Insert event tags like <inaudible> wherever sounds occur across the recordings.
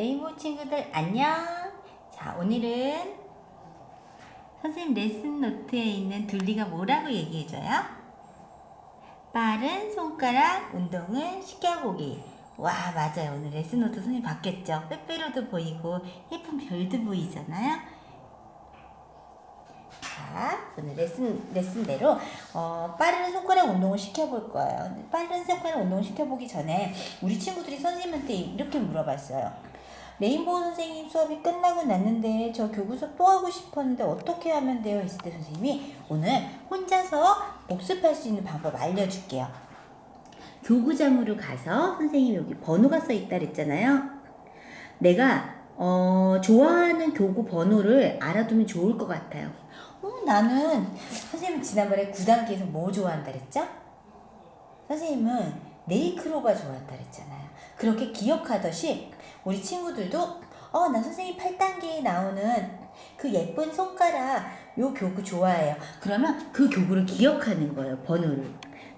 레인보우 친구들 안녕. 자, 오늘은 선생님 레슨 노트에 있는 둘리가 뭐라고 얘기해줘요? 빠른 손가락 운동을 시켜보기. 와, 맞아요. 오늘 레슨 노트 선생님 바뀌었죠? 빼빼로도 보이고 예쁜 별도 보이잖아요. 자, 오늘 레슨, 레슨대로, 어, 빠른 손가락 운동을 시켜볼 거예요. 빠른 손가락 운동을 시켜보기 전에 우리 친구들이 선생님한테 이렇게 물어봤어요. 레인보우 선생님 수업이 끝나고 났는데 저 교구 수업 또 하고 싶었는데 어떻게 하면 돼요? 했을 때 선생님이 오늘 혼자서 복습할 수 있는 방법 알려줄게요. 교구장으로 가서 선생님이 여기 번호가 써 있다 그랬잖아요. 내가 어, 좋아하는 교구 번호를 알아두면 좋을 것 같아요. 어, 나는 선생님 지난번에 9단계에서 뭐 좋아한다 그랬죠? 선생님은 네이크로바 좋아한다 그랬잖아요. 그렇게 기억하듯이 우리 친구들도 어, 나 선생님 8단계에 나오는 그 예쁜 손가락 요 교구 좋아해요. 그러면 그 교구를 기억하는 거예요. 번호를.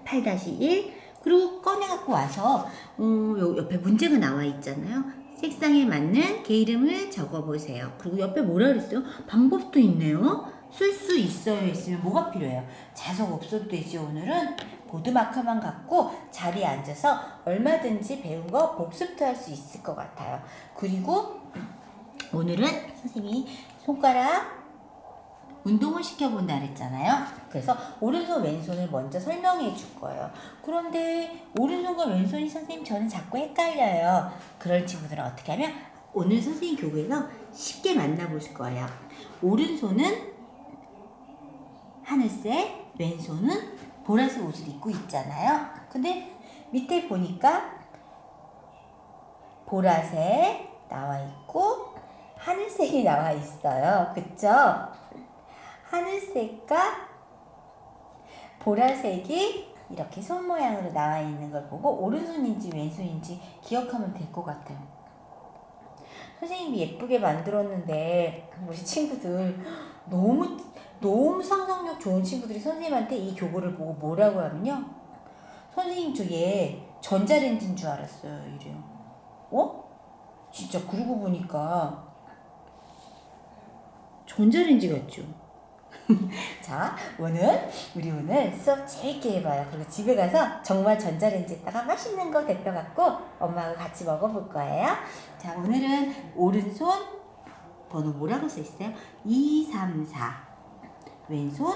8-1 그리고 꺼내 갖고 와서 어, 요 옆에 문제가 나와 있잖아요. 색상에 맞는 개 이름을 적어 보세요. 그리고 옆에 뭐라 그랬어요? 방법도 있네요. 쓸 수 있어요. 있으면 뭐가 필요해요? 자석 없어도 되지. 오늘은 보드 마커만 갖고 자리에 앉아서 얼마든지 배운 거 복습도 할 수 있을 것 같아요. 그리고 오늘은 선생님이 손가락 운동을 시켜본다 그랬잖아요. 그래서 오른손 왼손을 먼저 설명해 줄 거예요. 그런데 오른손과 왼손이 선생님 저는 자꾸 헷갈려요. 그럴 친구들은 어떻게 하면 오늘 선생님 교구에서 쉽게 만나보실 거예요. 오른손은 하늘색, 왼손은 보라색 옷을 입고 있잖아요. 근데 밑에 보니까 보라색 나와 있고 하늘색이 나와 있어요. 그쵸? 하늘색과 보라색이 이렇게 손 모양으로 나와 있는 걸 보고 오른손인지 왼손인지 기억하면 될 것 같아요. 선생님이 예쁘게 만들었는데 우리 친구들 너무 너무 상상력 좋은 친구들이 선생님한테 이 교구를 보고 뭐라고 하면요. 선생님 저게 전자레인지인 줄 알았어요. 이래요. 어? 진짜 그러고 보니까 전자레인지 같죠? <laughs> 자, 오늘 우리 오늘 수업 재밌게 해봐요. 그리고 집에 가서 정말 전자레인지에다가 맛있는 거 데펴갖고 엄마하고 같이 먹어볼 거예요. 자, 오늘은 오른손 번호 뭐라고 써 있어요? 2, 3, 4. 왼손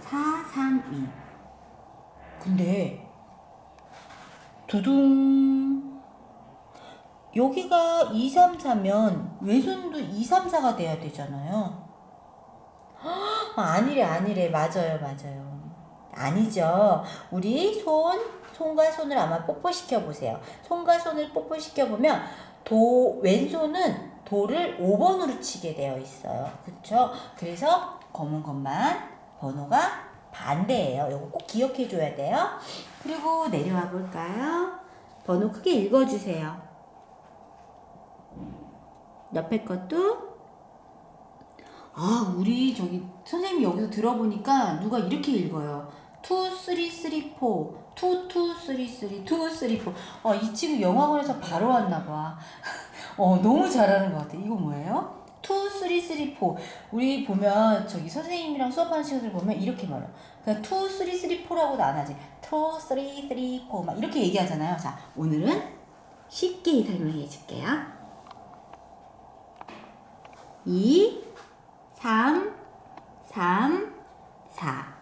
4, 3, 2. 근데 두둥 여기가 2, 3, 4면 왼손도 2, 3, 4가 돼야 되잖아요. 아, 아니래 아니래 맞아요 맞아요 아니죠 우리 손 손과 손을 아마 뽀뽀시켜 보세요 손과 손을 뽀뽀시켜 보면 도 왼손은 도를 5번으로 치게 되어 있어요 그렇죠 그래서 검은 것만 번호가 반대예요 이거 꼭 기억해 줘야 돼요 그리고 내려와 볼까요 번호 크게 읽어 주세요 옆에 것도 아, 우리 저기 선생님 여기서 들어보니까 누가 이렇게 읽어요. 2, 3, 3, 4. 2, 2, 3, 3, 2, 3, 4. 어, 이 친구 영화관에서 바로 왔나 봐. <laughs> 어, 너무 잘하는 것 같아. 이거 뭐예요? 2, 3, 3, 4. 우리 보면 저기 선생님이랑 수업하는 친구들 보면 이렇게 말해요. 그냥 2, 3, 3, 4라고도 안 하지. 2, 3, 3, 4. 막 이렇게 얘기하잖아요. 자, 오늘은 쉽게 설명해 줄게요. 2, 3, 3, 4.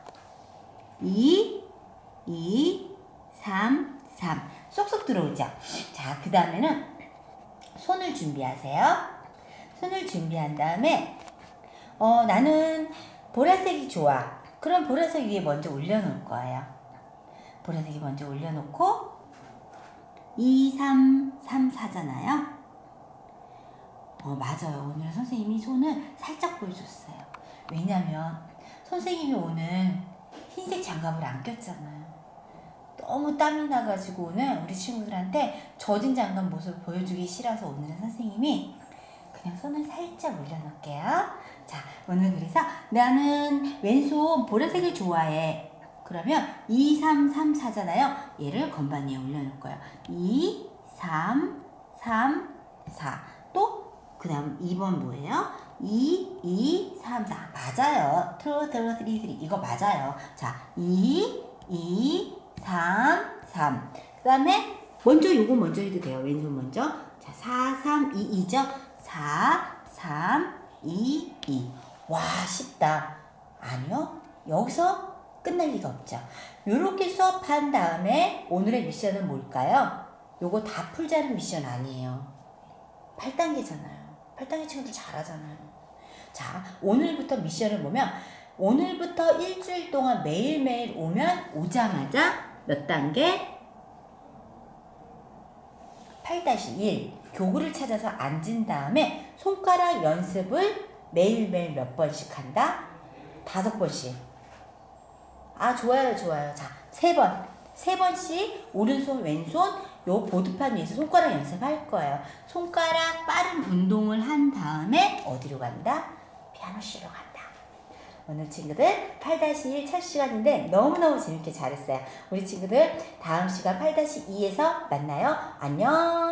2, 2, 3, 3. 쏙쏙 들어오죠? 자, 그 다음에는 손을 준비하세요. 손을 준비한 다음에, 어, 나는 보라색이 좋아. 그럼 보라색 위에 먼저 올려놓을 거예요. 보라색이 먼저 올려놓고, 2, 3, 3, 4잖아요. 어, 맞아요. 오늘 선생님이 손을 살짝 보여줬어요. 왜냐면 선생님이 오늘 흰색 장갑을 안 꼈잖아요. 너무 땀이 나가지고 오늘 우리 친구들한테 젖은 장갑 모습 보여주기 싫어서 오늘은 선생님이 그냥 손을 살짝 올려놓을게요. 자, 오늘 그래서 나는 왼손 보라색을 좋아해. 그러면 2, 3, 3, 4잖아요. 얘를 건반 위에 올려놓을 거예요. 2, 3, 3, 4. 또 그 다음 2번 뭐예요? 2, 2, 3, 4. 맞아요. 2, 2, 3, 3. 이거 맞아요. 자, 2, 2, 3, 3. 그 다음에 먼저 요거 먼저 해도 돼요. 왼손 먼저. 자, 4, 3, 2, 2죠? 4, 3, 2, 2. 와, 쉽다. 아니요. 여기서 끝날 리가 없죠. 요렇게 수업한 다음에 오늘의 미션은 뭘까요? 요거 다 풀자는 미션 아니에요. 8단계잖아요. 8단계 친구들 잘하잖아요. 자, 오늘부터 미션을 보면 오늘부터 일주일 동안 매일매일 오면 오자마자 몇 단계? 8-1 교구를 찾아서 앉은 다음에 손가락 연습을 매일매일 몇 번씩 한다? 다섯 번씩. 아, 좋아요, 좋아요. 자, 세 번. 세 번씩 오른손, 왼손 요 보드판 위에서 손가락 연습할 거예요. 손가락 빠른 운동을 한 다음에 어디로 간다? 피아노실로 간다. 오늘 친구들 8-1 첫 시간인데 너무너무 재밌게 잘했어요. 우리 친구들 다음 시간 8-2에서 만나요. 안녕!